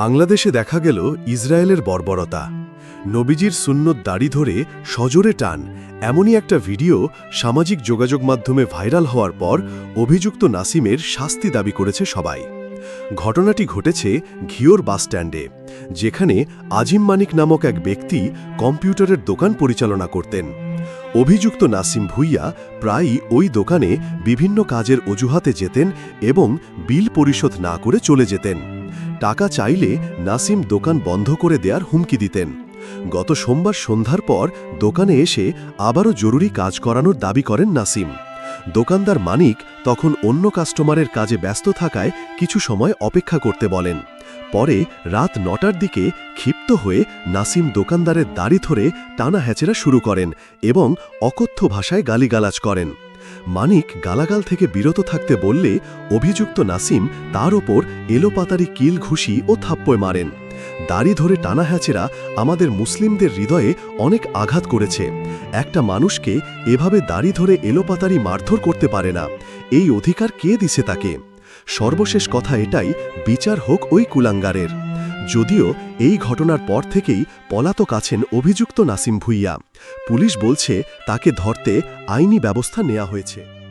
বাংলাদেশে দেখা গেল ইসরায়েলের বর্বরতা। নবীজির সুন্নত দাড়ি ধরে সজোরে টান এমনই একটা ভিডিও সামাজিক যোগাযোগ মাধ্যমে ভাইরাল হওয়ার পর অভিযুক্ত নাসিমের শাস্তি দাবি করেছে সবাই। ঘটনাটি ঘটেছে ঘিওর বাসস্ট্যান্ডে, যেখানে আজিম মানিক নামক এক ব্যক্তি কম্পিউটারের দোকান পরিচালনা করতেন। অভিযুক্ত নাসিম ভুইয়া প্রায়ই ওই দোকানে বিভিন্ন কাজের অজুহাতে যেতেন এবং বিল পরিশোধ না করে চলে যেতেন। টাকা চাইলে নাসিম দোকান বন্ধ করে দেয়ার হুমকি দিতেন। গত সোমবার সন্ধ্যার পর দোকানে এসে আবারও জরুরি কাজ করানোর দাবি করেন নাসিম। দোকানদার মানিক তখন অন্য কাস্টমারের কাজে ব্যস্ত থাকায় কিছু সময় অপেক্ষা করতে বলেন। পরে রাত নটার দিকে ক্ষিপ্ত হয়ে নাসিম দোকানদারের দাড়ি ধরে টানা হ্যাচেরা শুরু করেন এবং অকথ্য ভাষায় গালিগালাজ করেন। মানিক গালাগাল থেকে বিরত থাকতে বললে অভিযুক্ত নাসিম তার ওপর এলোপাতারি কিল ঘুষি ও থাপ্পয় মারেন। দাড়ি ধরে টানা হ্যাচেরা আমাদের মুসলিমদের হৃদয়ে অনেক আঘাত করেছে। একটা মানুষকে এভাবে দাড়ি ধরে এলোপাতারি মারধর করতে পারে না। এই অধিকার কে দিছে তাকে? সর্বশেষ কথা এটাই, বিচার হোক ওই কুলাঙ্গারের। যদিও এই ঘটনার পর থেকেই পলাতক আছেন অভিযুক্ত নাসিম ভুইয়া। পুলিশ বলছে, তাকে ধরতে আইনি ব্যবস্থা নেওয়া হয়েছে।